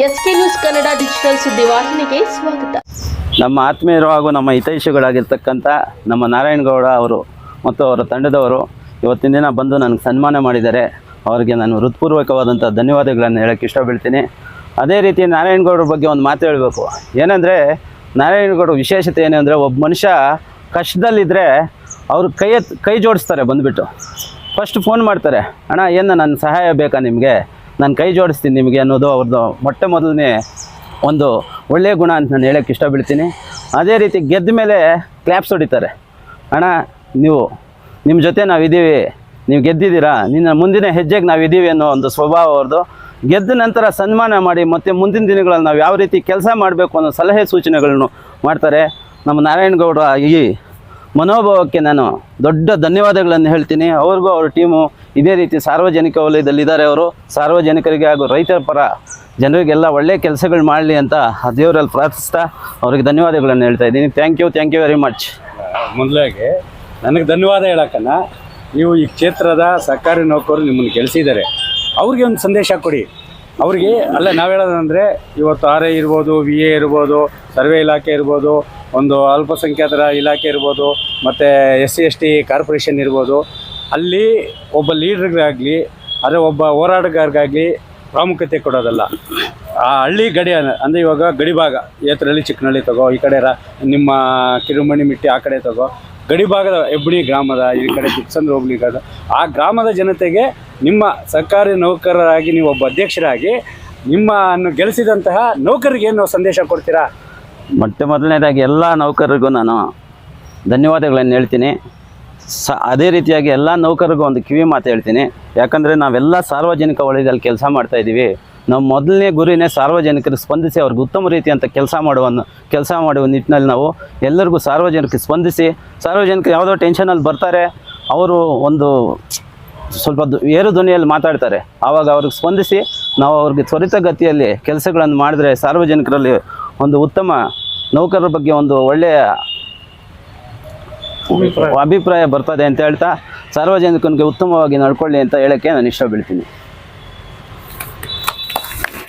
S K news Kannada digital ಸುದ್ದಿವಾಹಿನಿಗೆ ಸ್ವಾಗತ. ನಮ್ಮ ಆತ್ಮೀಯರು ಹಾಗೂ ನಮ್ಮ ಹಿತೈಷಿಗಳಾಗಿರ್ತಕ್ಕಂಥ ನಮ್ಮ ನಾರಾಯಣಗೌಡ ಅವರು ಮತ್ತು ಅವರ ತಂಡದವರು ಇವತ್ತಿನ ದಿನ ಬಂದು ನನಗೆ ಸನ್ಮಾನ ಮಾಡಿದ್ದಾರೆ ಅವರಿಗೆ ನಾನು ಹೃತ್ಪೂರ್ವಕವಾದಂಥ ಧನ್ಯವಾದಗಳನ್ನು ಹೇಳೋಕ್ಕೆ ಇಷ್ಟಪಡ್ತೀನಿ. ಅದೇ ರೀತಿ ನಾರಾಯಣಗೌಡರ ಬಗ್ಗೆ ಒಂದು ಮಾತು ಹೇಳಬೇಕು. ಏನಂದರೆ ನಾರಾಯಣಗೌಡ ವಿಶೇಷತೆ ಏನಂದರೆ ಒಬ್ಬ ಮನುಷ್ಯ ಕಷ್ಟದಲ್ಲಿದ್ದರೆ ಅವರು ಕೈ ಕೈ ಜೋಡಿಸ್ತಾರೆ ಬಂದುಬಿಟ್ಟು. ಫಸ್ಟ್ ಫೋನ್ ಮಾಡ್ತಾರೆ, ಅಣ್ಣ, ಏನು ನನ್ನ ಸಹಾಯ ಬೇಕಾ ನಿಮಗೆ? ನಾನು ಕೈ ಜೋಡಿಸ್ತೀನಿ ನಿಮಗೆ ಅನ್ನೋದು ಅವ್ರದ್ದು ಮೊಟ್ಟ ಮೊದಲನೇ ಒಂದು ಒಳ್ಳೆಯ ಗುಣ ಅಂತ ನಾನು ಹೇಳೋಕ್ಕೆ ಇಷ್ಟಪಡ್ತೀನಿ. ಅದೇ ರೀತಿ ಗೆದ್ದ ಮೇಲೆ ಕ್ಲ್ಯಾಪ್ಸ್ ಹೊಡಿತಾರೆ. ಅಣ್ಣ, ನೀವು ನಿಮ್ಮ ಜೊತೆ ನಾವಿದ್ದೀವಿ ನೀವು ಗೆದ್ದಿದ್ದೀರಾ? ನಿನ್ನ ಮುಂದಿನ ಹೆಜ್ಜೆಗೆ ನಾವಿದ್ದೀವಿ ಅನ್ನೋ ಒಂದು ಸ್ವಭಾವ ಅವ್ರದ್ದು ಗೆದ್ದ ನಂತರ ಸನ್ಮಾನ ಮಾಡಿ ಮತ್ತು ಮುಂದಿನ ದಿನಗಳಲ್ಲಿ ನಾವು ಯಾವ ರೀತಿ ಕೆಲಸ ಮಾಡಬೇಕು ಅನ್ನೋ ಸಲಹೆ ಸೂಚನೆಗಳನ್ನು ಮಾಡ್ತಾರೆ. ನಮ್ಮ ನಾರಾಯಣಗೌಡ ಈ ಮನೋಭಾವಕ್ಕೆ ನಾನು ದೊಡ್ಡ ಧನ್ಯವಾದಗಳನ್ನು ಹೇಳ್ತೀನಿ. ಅವ್ರಿಗೂ ಅವ್ರ ಟೀಮು ಇದೇ ರೀತಿ ಸಾರ್ವಜನಿಕ ವಲಯದಲ್ಲಿದ್ದಾರೆ ಅವರು. ಸಾರ್ವಜನಿಕರಿಗೆ ಹಾಗೂ ರೈತರ ಪರ ಜನರಿಗೆಲ್ಲ ಒಳ್ಳೆಯ ಕೆಲಸಗಳು ಮಾಡಲಿ ಅಂತ ಆ ದೇವರಲ್ಲಿ ಪ್ರಾರ್ಥಿಸ್ತಾ ಅವ್ರಿಗೆ ಧನ್ಯವಾದಗಳನ್ನು ಹೇಳ್ತಾ ಇದ್ದೀನಿ. Thank you thank you very much ಮೊದಲಾಗಿ ನನಗೆ ಧನ್ಯವಾದ ಹೇಳಕ್ಕನ್ನ ನೀವು ಈ ಕ್ಷೇತ್ರದ ಸರ್ಕಾರಿ ನೌಕರರು ನಿಮ್ಮನ್ನು ಕೆಲಸಿದ್ದಾರೆ ಅವ್ರಿಗೆ ಒಂದು ಸಂದೇಶ ಕೊಡಿ. ಅವ್ರಿಗೆ, ಅಲ್ಲ ನಾವು ಹೇಳೋದಂದರೆ ಇವತ್ತು ಆರ್ ಐ ಇರ್ಬೋದು ವಿ ಎ ಇರ್ಬೋದು, ಸರ್ವೆ ಇಲಾಖೆ ಇರ್ಬೋದು, ಒಂದು ಅಲ್ಪಸಂಖ್ಯಾತರ ಇಲಾಖೆ ಇರ್ಬೋದು, ಮತ್ತು S C S T corporation ಇರ್ಬೋದು. ಅಲ್ಲಿ ಒಬ್ಬ ಲೀಡ್ರಿಗಾಗಲಿ ಅದೇ ಒಬ್ಬ ಹೋರಾಟಗಾರರಿಗಾಗಲಿ ಪ್ರಾಮುಖ್ಯತೆ ಕೊಡೋದಲ್ಲ. ಆ ಹಳ್ಳಿ ಗಡಿ ಅಂದರೆ ಇವಾಗ ಗಡಿ ಭಾಗ ಏತರಳ್ಳಿ ಚಿಕ್ಕನಹಳ್ಳಿ ತಗೋ, ಈ ಕಡೆ ನಿಮ್ಮ ಕಿರುಮಣಿ ಮಿಟ್ಟಿ ಆ ಕಡೆ ತಗೋ ಗಡಿ ಭಾಗದ ಹೆಬ್ಬಣಿ ಗ್ರಾಮದ, ಈ ಕಡೆ ಚಿಕ್ಕಸಂದ್ರ ಹೋಗ್ಲಿ ಕಡೆ ಆ ಗ್ರಾಮದ ಜನತೆಗೆ ನಿಮ್ಮ ಸರ್ಕಾರಿ ನೌಕರರಾಗಿ, ನೀವು ಒಬ್ಬ ಅಧ್ಯಕ್ಷರಾಗಿ, ನಿಮ್ಮನ್ನು ಗೆಲ್ಲಿಸಿದಂತಹ ನೌಕರಿಗೆ ಏನು ಸಂದೇಶ ಕೊಡ್ತೀರಾ? ಮೊಟ್ಟ ಮೊದಲನೇದಾಗಿ ಎಲ್ಲ ನೌಕರರಿಗೂ ನಾನು ಧನ್ಯವಾದಗಳನ್ನು ಹೇಳ್ತೀನಿ. ಸ ಅದೇ ರೀತಿಯಾಗಿ ಎಲ್ಲ ನೌಕರರಿಗೂ ಒಂದು ಕಿವಿ ಮಾತು ಹೇಳ್ತೀನಿ. ಯಾಕಂದರೆ ನಾವೆಲ್ಲ ಸಾರ್ವಜನಿಕ ವಲಯದಲ್ಲಿ ಕೆಲಸ ಮಾಡ್ತಾ ಇದ್ದೀವಿ. ನಮ್ಮ ಮೊದಲನೇ ಗುರಿನೇ ಸಾರ್ವಜನಿಕರಿಗೆ ಸ್ಪಂದಿಸಿ ಅವ್ರಿಗೆ ಉತ್ತಮ ರೀತಿಯಂಥ ಕೆಲಸ ಮಾಡುವ ಕೆಲಸ ಮಾಡುವ ನಿಟ್ಟಿನಲ್ಲಿ ನಾವು ಎಲ್ಲರಿಗೂ ಸಾರ್ವಜನಿಕರಿಗೆ ಸ್ಪಂದಿಸಿ, ಸಾರ್ವಜನಿಕರು ಯಾವುದೋ ಟೆನ್ಷನಲ್ಲಿ ಬರ್ತಾರೆ, ಅವರು ಒಂದು ಸ್ವಲ್ಪ ಏರು ಧ್ವನಿಯಲ್ಲಿ ಮಾತಾಡ್ತಾರೆ. ಆವಾಗ ಅವ್ರಿಗೆ ಸ್ಪಂದಿಸಿ ನಾವು ಅವ್ರಿಗೆ ತ್ವರಿತಗತಿಯಲ್ಲಿ ಕೆಲಸಗಳನ್ನು ಮಾಡಿದ್ರೆ ಸಾರ್ವಜನಿಕರಲ್ಲಿ ಒಂದು ಉತ್ತಮ ನೌಕರರ ಬಗ್ಗೆ ಒಂದು ಒಳ್ಳೆಯ ಅಭಿಪ್ರಾಯ. ಬರ್ತದೆ ಅಂತ ಹೇಳ್ತಾ ಸಾರ್ವಜನಿಕನಿಗೆ ಉತ್ತಮವಾಗಿ ನಡ್ಕೊಳ್ಳಿ ಅಂತ ಹೇಳಕ್ಕೆ ನಾನು ಇಷ್ಟಪಡ್ತೀನಿ.